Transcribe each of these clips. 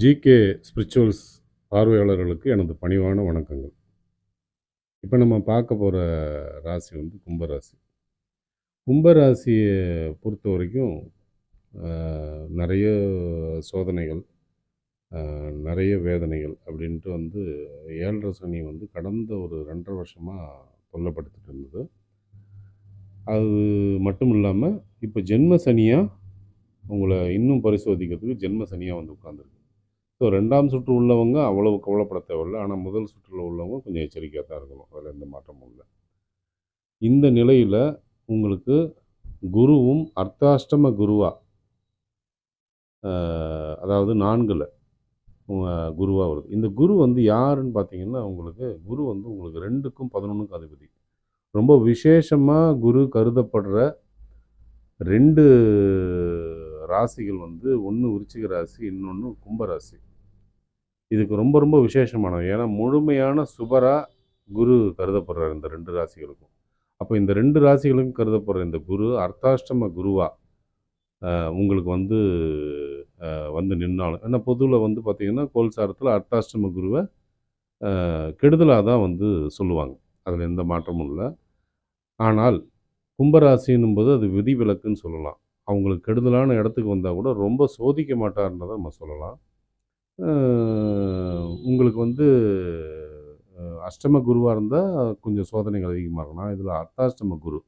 GK spirituals பார்வையாளர்களுக்கு எனது பணிவான வணக்கங்கள். இப்போ நம்ம பார்க்க போகிற ராசி வந்து கும்பராசி. கும்பராசியை பொறுத்த வரைக்கும் நிறைய சோதனைகள் நிறைய வேதனைகள் அப்படின்ட்டு வந்து ஏழரை சனி வந்து கடந்த ஒரு ரெண்டரை வருஷமாக தொல்லப்படுத்திட்டு இருந்தது. அது மட்டும் இல்லாமல் இப்போ ஜென்ம சனியாக உங்களை இன்னும் பரிசோதிக்கிறதுக்கு ஜென்ம சனியாக வந்து உட்காந்துருக்கு ஸோ ரெண்டாம் சுற்று உள்ளவங்க அவ்வளவு கவலைப்பட தேவையில்லை. ஆனால் முதல் சுற்றில் உள்ளவங்க கொஞ்சம் எச்சரிக்கையாக தான் இருக்கணும். அதில் எந்த மாற்றமும் இல்லை. இந்த நிலையில் உங்களுக்கு குருவும் அர்த்தாஷ்டம குருவா அதாவது நான்கில் குருவாக வருது. இந்த குரு வந்து யாருன்னு பார்த்தீங்கன்னா உங்களுக்கு குரு வந்து உங்களுக்கு ரெண்டுக்கும் பதினொன்றுக்கும் அதிபதி. ரொம்ப விசேஷமாக குரு கருதப்படுற ரெண்டு ராசிகள் வந்து ஒன்று விருச்சிக ராசி இன்னொன்று கும்பராசி இதுக்கு ரொம்ப ரொம்ப விசேஷமானது. ஏன்னா முழுமையான சுபராக குரு கருதப்படுறார் இந்த ரெண்டு ராசிகளுக்கும். அப்போ இந்த ரெண்டு ராசிகளுக்கும் கருதப்படுற இந்த குரு அர்த்தாஷ்டம குருவா உங்களுக்கு வந்து வந்து நின்னாலும் ஏன்னா பொதுவில் வந்து பார்த்திங்கன்னா கோல்சாரத்தில் அர்த்தாஷ்டம குருவை கெடுதலாக தான் வந்து சொல்லுவாங்க. அதில் எந்த மாற்றமும் இல்லை. ஆனால் கும்பராசின்னும் போது அது விதிவிலக்குன்னு சொல்லலாம். அவங்களுக்கு கெடுதலான இடத்துக்கு வந்தால் கூட ரொம்ப சோதிக்க மாட்டார்ன்றதை நம்ம சொல்லலாம். உங்களுக்கு வந்து அஷ்டம குருவாக இருந்தால் கொஞ்சம் சோதனைகள் அதிகமாக இருக்கும். இதில் அர்த்தாஷ்டம குரு.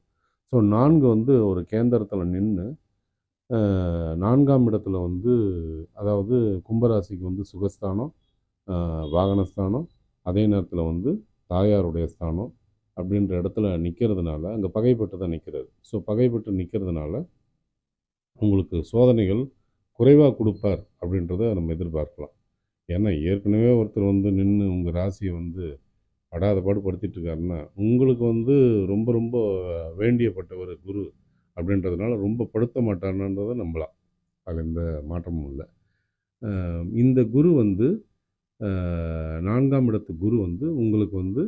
ஸோ நான்கு வந்து ஒரு கேந்திரத்தில் நின்று நான்காம் இடத்துல வந்து அதாவது கும்பராசிக்கு வந்து சுகஸ்தானம் வாகனஸ்தானம் அதே நேரத்தில் வந்து தாயாருடைய ஸ்தானம் அப்படின்ற இடத்துல நிற்கிறதுனால அங்கே பகைப்பட்டு தான் நிற்கிறது ஸோ பகைப்பட்டு நிற்கிறதுனால உங்களுக்கு சோதனைகள் குறைவாக கொடுப்பார் அப்படின்றத நம்ம எதிர்பார்க்கலாம். ஏன்னா ஏற்கனவே ஒருத்தர் வந்து நின்று உங்கள் ராசியை வந்து படாத பாடு படுத்திட்டு இருக்காருன்னா உங்களுக்கு வந்து ரொம்ப ரொம்ப வேண்டியப்பட்டவர் குரு அப்படின்றதுனால ரொம்ப படுத்த மாட்டார்ன்றதை நம்பலாம். அதில் எந்த மாற்றமும் இல்லை. இந்த குரு வந்து நான்காம் இடத்து குரு வந்து உங்களுக்கு வந்து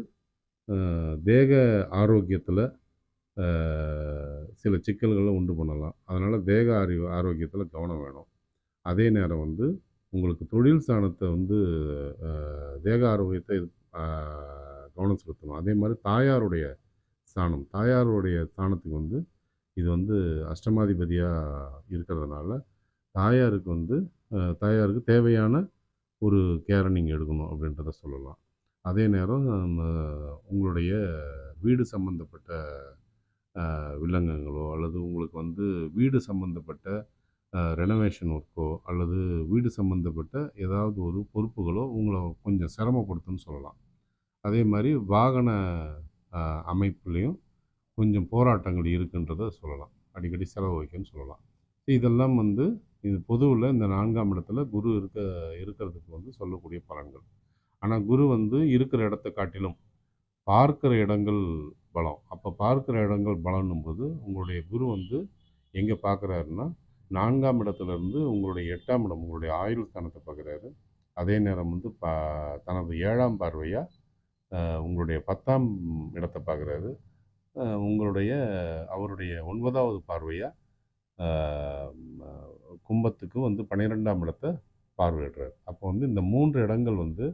தேக ஆரோக்கியத்தில் சில சிக்கல்களை உண்டு பண்ணலாம். அதனால் தேக அறி ஆரோக்கியத்தில் கவனம் வேணும். அதே நேரம் வந்து உங்களுக்கு தொழில் ஸ்தானத்தை வந்து தேக ஆரோக்கியத்தை இது, கவனம் செலுத்தணும் அதே மாதிரி தாயாருடைய ஸ்தானம் தாயாருடைய ஸ்தானத்துக்கு வந்து இது வந்து அஷ்டமாதிபதியாக இருக்கிறதுனால தாயாருக்கு வந்து தாயாருக்கு தேவையான ஒரு கேரை நீங்கள் எடுக்கணும் அப்படின்றத சொல்லலாம். அதே நேரம் உங்களுடைய வீடு சம்மந்தப்பட்ட அஹ், வில்லங்கங்களோ அல்லது உங்களுக்கு வந்து வீடு சம்மந்தப்பட்ட ரெனோவேஷன் ஒர்க்கோ அல்லது வீடு சம்மந்தப்பட்ட ஏதாவது ஒரு பொறுப்புகளோ உங்களை கொஞ்சம் சிரமப்படுத்துன்னு சொல்லலாம். அதே மாதிரி வாகன அமைப்புலேயும் கொஞ்சம் போராட்டங்கள் இருக்குன்றதை சொல்லலாம். அடிக்கடி செலவு வைக்குன்னு சொல்லலாம். இதெல்லாம் வந்து இது பொதுவில் இந்த நான்காம் இடத்துல குரு இருக்க இருக்கிறதுக்கு வந்து சொல்லக்கூடிய பலன்கள். ஆனால் குரு வந்து இருக்கிற இடத்த காட்டிலும் பார்க்குற இடங்கள் பலம். அப்போ பார்க்குற இடங்கள் பலன்னும் போது உங்களுடைய குரு வந்து எங்கே பார்க்குறாருன்னா நான்காம் இடத்துல இருந்து உங்களுடைய எட்டாம் இடம் உங்களுடைய ஆயுள் ஸ்தானத்தை பார்க்குறாரு. அதே நேரம் வந்து பா தனது ஏழாம் பார்வையாக உங்களுடைய பத்தாம் இடத்தை பார்க்குறாரு. உங்களுடைய அவருடைய ஒன்பதாவது பார்வையாக கும்பத்துக்கு வந்து பன்னிரெண்டாம் இடத்தை பார்வையிடுறார். அப்போ வந்து இந்த மூன்று இடங்கள் வந்து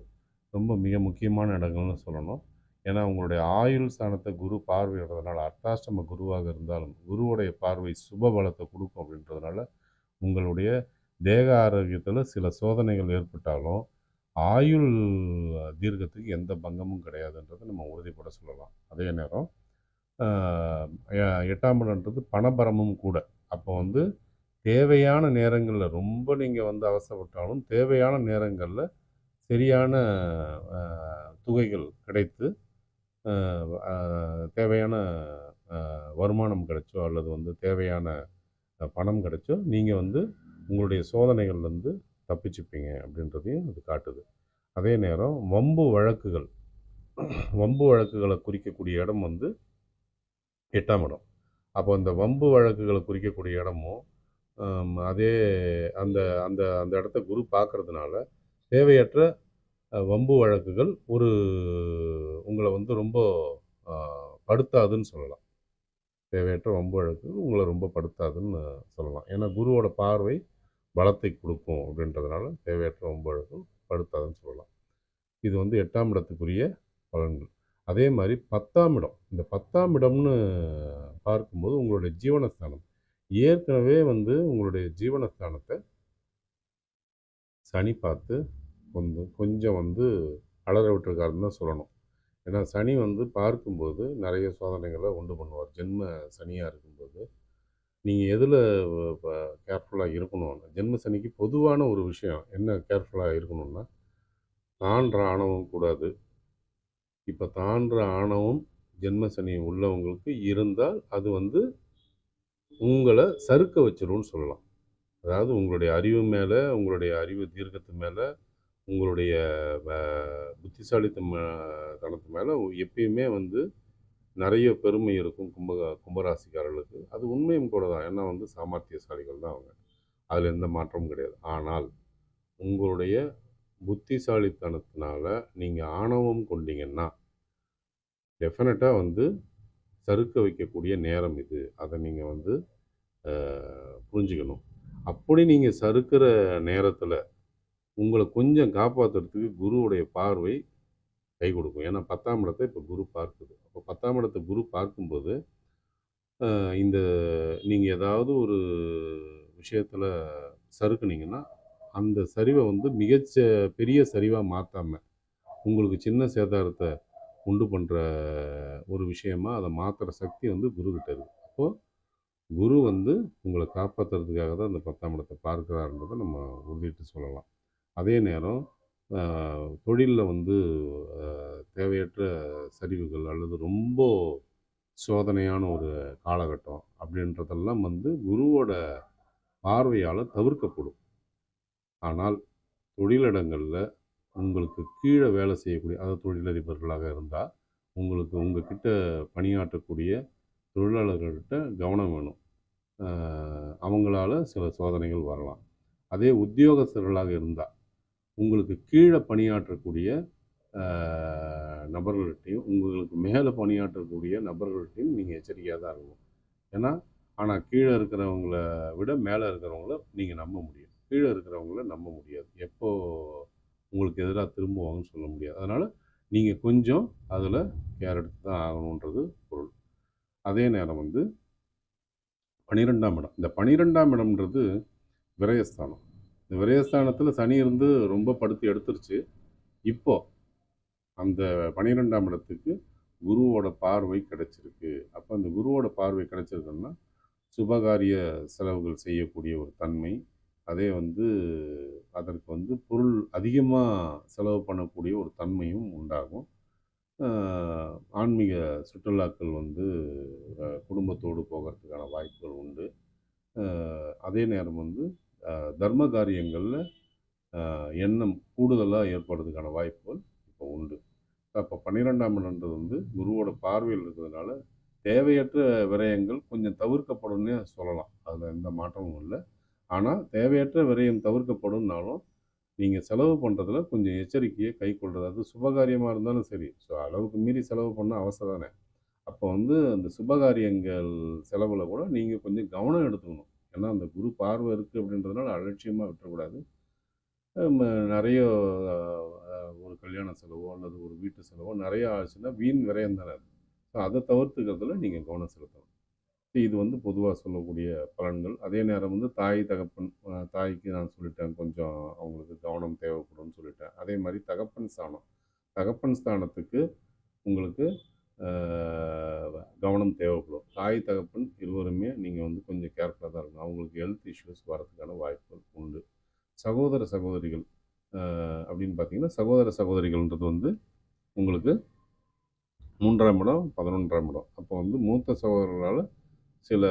ரொம்ப மிக முக்கியமான இடங்கள்னு சொல்லணும். ஏன்னா உங்களுடைய ஆயுள் ஸ்தானத்தை குரு பார்வையிடுறதுனால அர்த்தாஷ்டம குருவாக இருந்தாலும் குருவுடைய பார்வை சுப பலத்தை கொடுக்கும் அப்படின்றதுனால உங்களுடைய தேக ஆரோக்கியத்தில் சில சோதனைகள் ஏற்பட்டாலும் ஆயுள் தீர்க்கத்துக்கு எந்த பங்கமும் கிடையாதுன்றதை நம்ம உறுதிப்பட சொல்லலாம். அதே நேரம் எட்டாம் இடன்றது பணபரமும் கூட. அப்போ வந்து தேவையான நேரங்களில் ரொம்ப நீங்கள் வந்து அவசரப்பட்டாலும் தேவையான நேரங்களில் சரியான தொகைகள் கிடைத்து தேவையான வருமானம் கிடைச்சோ அல்லது வந்து தேவையான பணம் கிடைச்சோ நீங்கள் வந்து உங்களுடைய சோதனைகள்லேருந்து தப்பிச்சுப்பீங்க அப்படின்றதையும் அது காட்டுது. அதே நேரம் வம்பு வழக்குகள் வம்பு வழக்குகளை குறிக்கக்கூடிய இடம் வந்து எட்டாம் இடம். அப்போ அந்த வம்பு வழக்குகளை குறிக்கக்கூடிய இடமும் அதே அந்த அந்த அந்த இடத்த குரு பார்க்கறதுனால தேவையற்ற வம்பு வழக்குகள் ஒரு உங்களை வந்து ரொம்ப படுத்தாதுன்னு சொல்லலாம். தேவையற்ற வம்பு வழக்கு உங்களை ரொம்ப படுத்தாதுன்னு சொல்லலாம். ஏன்னா குருவோட பார்வை பலத்தை கொடுக்கும் அப்படின்றதுனால தேவையற்ற ஒம்பழுக்கும் படுத்தாதுன்னு சொல்லலாம். இது வந்து எட்டாம் இடத்துக்குரிய பலன்கள். அதே மாதிரி பத்தாம் இடம். இந்த பத்தாம் இடம்னு பார்க்கும்போது உங்களுடைய ஜீவனஸ்தானம். ஏற்கனவே வந்து உங்களுடைய ஜீவனஸ்தானத்தை சனி பார்த்து கொஞ்சம் கொஞ்சம் வந்து அலற விட்டுருக்காருன்னு தான் சொல்லணும். ஏன்னா சனி வந்து பார்க்கும்போது நிறைய சோதனைகளை உண்டு பண்ணுவார். ஜென்ம சனியாக இருக்கும்போது. நீங்கள் எதில் இப்போ கேர்ஃபுல்லாக இருக்கணும்னா ஜென்ம சனிக்கு பொதுவான ஒரு விஷயம் என்ன கேர்ஃபுல்லாக இருக்கணும்னா தான்ற ஆணவம் கூடாது. இப்போ தான்ற ஆணவம் ஜென்ம சனி உள்ளவங்களுக்கு இருந்தால் அது வந்து உங்களை சறுக்க வச்சிரும்னு சொல்லலாம். அதாவது உங்களுடைய அறிவு மேலே உங்களுடைய அறிவு தீர்க்கத்து மேலே உங்களுடைய அஹ், தனத்து மேலே எப்பயுமே வந்து நிறைய பெருமை இருக்கும் கும்ப கும்பராசிக்காரர்களுக்கு. அது உண்மையும் கூட தான். ஏன்னா வந்து சாமர்த்தியசாலிகள் தான் அவங்க. அதில் எந்த மாற்றமும் கிடையாது. ஆனால் உங்களுடைய புத்திசாலித்தனத்தினால நீங்கள் ஆணவம் கொண்டீங்கன்னா டெஃபினட்டாக வந்து சறுக்க வைக்கக்கூடிய நேரம் இது. அதை நீங்கள் வந்து புரிஞ்சுக்கணும். அப்படி நீங்கள் சறுக்கிற நேரத்தில் உங்களை கொஞ்சம் காப்பாற்றுறதுக்கு குருவுடைய பார்வை கை கொடுக்கும். ஏன்னா பத்தாம் இடத்தை இப்போ குரு பார்க்குது. அப்போ பத்தாம் இடத்தை குரு பார்க்கும்போது இந்த நீங்கள் ஏதாவது ஒரு விஷயத்தில் சறுக்குனீங்கன்னா அந்த சரிவை வந்து மிகச்ச பெரிய சரிவாக மாற்றாமல் உங்களுக்கு சின்ன சேதாரத்தை உண்டு பண்ணுற ஒரு விஷயமா அதை மாற்றுற சக்தி வந்து குருக்கிட்ட இருக்குது அப்போது குரு வந்து உங்களை காப்பாற்றுறதுக்காக தான் அந்த பத்தாம் இடத்தை பார்க்குறாருன்றதை நம்ம உறுதிட்டு சொல்லலாம். அதே நேரம் தொழிலில் வந்து தேவையற்ற சரிவுகள் அல்லது ரொம்ப சோதனையான ஒரு காலகட்டம் அப்படின்றதெல்லாம் வந்து குருவோட பார்வையால் தவிர்க்கப்படும். ஆனால் தொழிலிடங்களில் உங்களுக்கு கீழே வேலை செய்யக்கூடிய அதாவது தொழிலதிபர்களாக இருந்தால் உங்களுக்கு உங்கள் கிட்ட பணியாற்றக்கூடிய தொழிலாளர்கள்கிட்ட கவனம் வேணும். அவங்களால சில சோதனைகள் வரலாம். அதே உத்தியோகஸ்தர்களாக இருந்தால் உங்களுக்கு கீழே பணியாற்றக்கூடிய நபர்கள்ட்டையும் உங்களுக்கு மேலே பணியாற்றக்கூடிய நபர்கள்ட்டையும் நீங்கள் எச்சரிக்கையாக தான் இருக்கணும். ஏன்னா ஆனால் கீழே இருக்கிறவங்கள விட மேலே இருக்கிறவங்கள நீங்கள் நம்ப முடியும் கீழே இருக்கிறவங்கள நம்ப முடியாது. எப்போ உங்களுக்கு எதிராக திரும்புவாங்கன்னு சொல்ல முடியாது. அதனால் நீங்கள் கொஞ்சம் அதில் கேர் எடுத்து தான் ஆகணுன்றது பொருள். அதே நேரம் வந்து பனிரெண்டாம் இடம். இந்த பனிரெண்டாம் இடம்ன்றது விரயஸ்தானம். இந்த விரயஸ்தானத்தில் சனி இருந்து ரொம்ப படுத்து எடுத்துருச்சு. இப்போ அந்த பனிரெண்டாம் இடத்துக்கு குருவோட பார்வை கிடைச்சிருக்கு. அப்போ அந்த குருவோட பார்வை கிடைச்சிருக்குன்னா சுபகாரிய செலவுகள் செய்யக்கூடிய ஒரு தன்மை அதே வந்து அதற்கு வந்து பொருள் அதிகமாக செலவு பண்ணக்கூடிய ஒரு தன்மையும் உண்டாகும். ஆன்மீக சுற்றுலாக்கள் வந்து குடும்பத்தோடு போகிறதுக்கான வாய்ப்புகள் உண்டு. அதே நேரம் வந்து தர்ம காரியங்களில் எண்ணம் கூடுதலாக ஏற்படுறதுக்கான வாய்ப்புகள் இப்போ உண்டு. அப்போ பன்னிரெண்டாம் இடம்ன்றது வந்து குருவோட பார்வையில் இருக்கிறதுனால தேவையற்ற விரயங்கள் கொஞ்சம் தவிர்க்கப்படும்னே சொல்லலாம். அதில் எந்த மாற்றமும் இல்லை. ஆனால் தேவையற்ற விரயம் தவிர்க்கப்படும்னாலும் நீங்கள் செலவு பண்ணுறதுல கொஞ்சம் எச்சரிக்கையை கை கொள்வது அது சுபகாரியமாக இருந்தாலும் சரி. ஸோ அளவுக்கு மீறி செலவு பண்ண அவசரம் தானே. அப்போ வந்து அந்த சுபகாரியங்கள் செலவில் கூட நீங்கள் கொஞ்சம் கவனம் எடுத்துக்கணும். ஏன்னா அந்த குரு பார்வை இருக்குது அப்படின்றதுனால அலட்சியமாக விட்டுறக்கூடாது. நிறைய ஒரு கல்யாண செலவோ அல்லது ஒரு வீட்டு செலவோ நிறைய ஆச்சுன்னா வீண் விரயம் தானே அது. ஸோ அதை தவிர்த்துக்கிறதுல நீங்கள் கவனம் செலுத்தணும். இது வந்து பொதுவாக சொல்லக்கூடிய பலன்கள். அதே நேரம் வந்து தாய் தகப்பன் தாய்க்கு நான் சொல்லிட்டேன் கொஞ்சம் அவங்களுக்கு கவனம் தேவைப்படும்னு சொல்லிட்டேன். அதே மாதிரி தகப்பன் ஸ்தானம். தகப்பன் ஸ்தானத்துக்கு உங்களுக்கு கவனம் தேவைப்படும். தாய் தகப்பன் இருவருமே நீங்கள் வந்து கொஞ்சம் கேர்ஃபுல்லாக தான் இருக்கணும். அவங்களுக்கு ஹெல்த் இஷ்யூஸ் வரதுக்கான வாய்ப்புகள் உண்டு. சகோதர சகோதரிகள் அப்படின்னு பார்த்தீங்கன்னா சகோதர சகோதரிகள்ன்றது வந்து உங்களுக்கு மூன்றாம் இடம் பதினொன்றாம் இடம். அப்போ வந்து மூத்த சகோதரர்களால் சில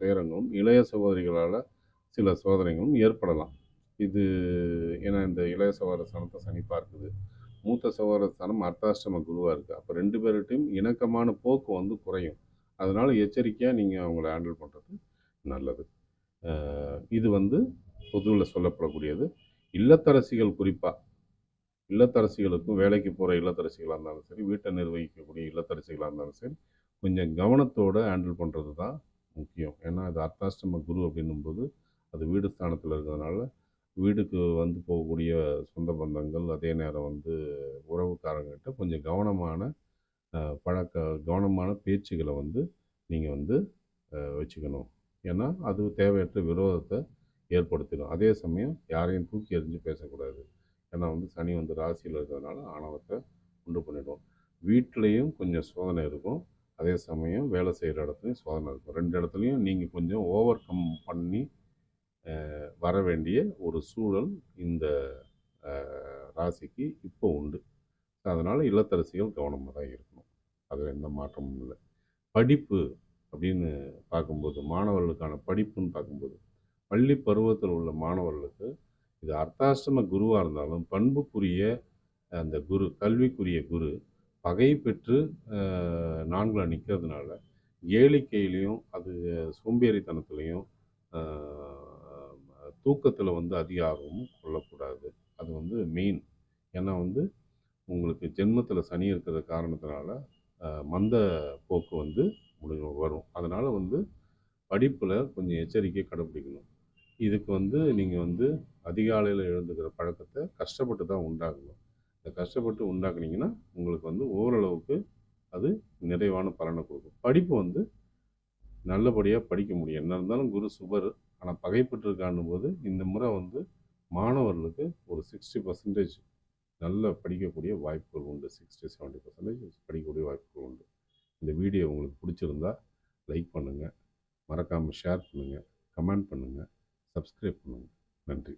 துயரங்களும் இளைய சகோதரிகளால் சில சோதனைகளும் ஏற்படலாம். இது ஏன்னா இந்த இளைய சகோதர சனத்தை சனி பார்க்குது. மூத்த சகோதர ஸ்தானம் அர்த்தாஷ்டம குருவாக இருக்குது அப்போ ரெண்டு பேர்கிட்டையும் இணக்கமான போக்கு வந்து குறையும். அதனால் எச்சரிக்கையாக நீங்கள் அவங்கள ஹேண்டில் பண்ணுறது நல்லது. இது வந்து பொதுவில் சொல்லப்படக்கூடியது. இல்லத்தரசிகள் குறிப்பாக இல்லத்தரசிகளுக்கும் வேலைக்கு போகிற இல்லத்தரசிகளாக இருந்தாலும் சரி வீட்டை நிர்வகிக்கக்கூடிய இல்லத்தரசிகளாக இருந்தாலும் சரி கொஞ்சம் கவனத்தோடு ஹேண்டில் பண்ணுறது தான் முக்கியம். ஏன்னா அது அர்த்தாஷ்டம குரு அப்படின்னும்போது அது வீடு ஸ்தானத்தில் இருக்கிறதுனால வீடுக்கு வந்து போகக்கூடிய சொந்த பந்தங்கள் அதே நேரம் வந்து உறவுக்காரங்ககிட்ட கொஞ்சம் கவனமான பழக்க கவனமான பேச்சுகளை வந்து நீங்கள் வந்து வச்சுக்கணும். ஏன்னா அது தேவையற்ற விரோதத்தை ஏற்படுத்திடும். அதே சமயம் யாரையும் தூக்கி எறிஞ்சு பேசக்கூடாது. ஏன்னா வந்து சனி வந்து ராசியில் இருக்கிறதுனால ஆணவத்தை உண்டு பண்ணிடும். வீட்லேயும் கொஞ்சம் சோதனை இருக்கும். அதே சமயம் வேலை செய்கிற இடத்துலையும் சோதனை இருக்கும். ரெண்டு இடத்துலையும் நீங்கள் கொஞ்சம் ஓவர் கம் பண்ணி வர வேண்டிய ஒரு சூழல் இந்த ராசிக்கு இப்போ உண்டு. அதனால் இல்லத்தரசிகள் கவனமாக தான் இருக்கணும். அதில் எந்த மாற்றமும் இல்லை. படிப்பு அப்படின்னு பார்க்கும்போது மாணவர்களுக்கான படிப்புன்னு பார்க்கும்போது பள்ளி பருவத்தில் உள்ள மாணவர்களுக்கு இது அர்த்தாஷ்டம குருவாக இருந்தாலும் பண்புக்குரிய அந்த குரு கல்விக்குரிய குரு பகை பெற்று நான்கில் நிற்கிறதுனால ஏழிக்கையிலையும் அது சோம்பேறித்தனத்துலேயும் தூக்கத்தில் வந்து அதிக ஆர்வமும் கொள்ளக்கூடாது. அது வந்து மெயின் ஏன்னா வந்து உங்களுக்கு ஜென்மத்தில் சனி இருக்கிற காரணத்தினால மந்த போக்கு வந்து உங்களுக்கு வரும். அதனால் வந்து படிப்பில் கொஞ்சம் எச்சரிக்கை கடைப்பிடிக்கணும் இதுக்கு வந்து நீங்கள் வந்து அதிகாலையில் எழுந்துக்கிற பழக்கத்தை கஷ்டப்பட்டு தான் உண்டாக்கணும். இந்த கஷ்டப்பட்டு உண்டாக்குனீங்கன்னா உங்களுக்கு வந்து ஓரளவுக்கு அது நிறைவான பலனை கொடுக்கும். படிப்பு வந்து நல்லபடியாக படிக்க முடியும். என்ன இருந்தாலும் குரு சுபர் ஆனால் பகைப்பட்டிருக்கான்னும் போது இந்த முறை வந்து மாணவர்களுக்கு ஒரு சிக்ஸ்டி பர்சன்டேஜ் நல்ல படிக்கக்கூடிய வாய்ப்புகள் உண்டு. சிக்ஸ்டி செவன்ட்டி பர்சன்டேஜ் படிக்கக்கூடிய வாய்ப்புகள் உண்டு. இந்த வீடியோ உங்களுக்கு பிடிச்சிருந்தா லைக் பண்ணுங்கள் மறக்காமல் ஷேர் பண்ணுங்கள் கமெண்ட் பண்ணுங்கள் சப்ஸ்கிரைப் பண்ணுங்கள் நன்றி.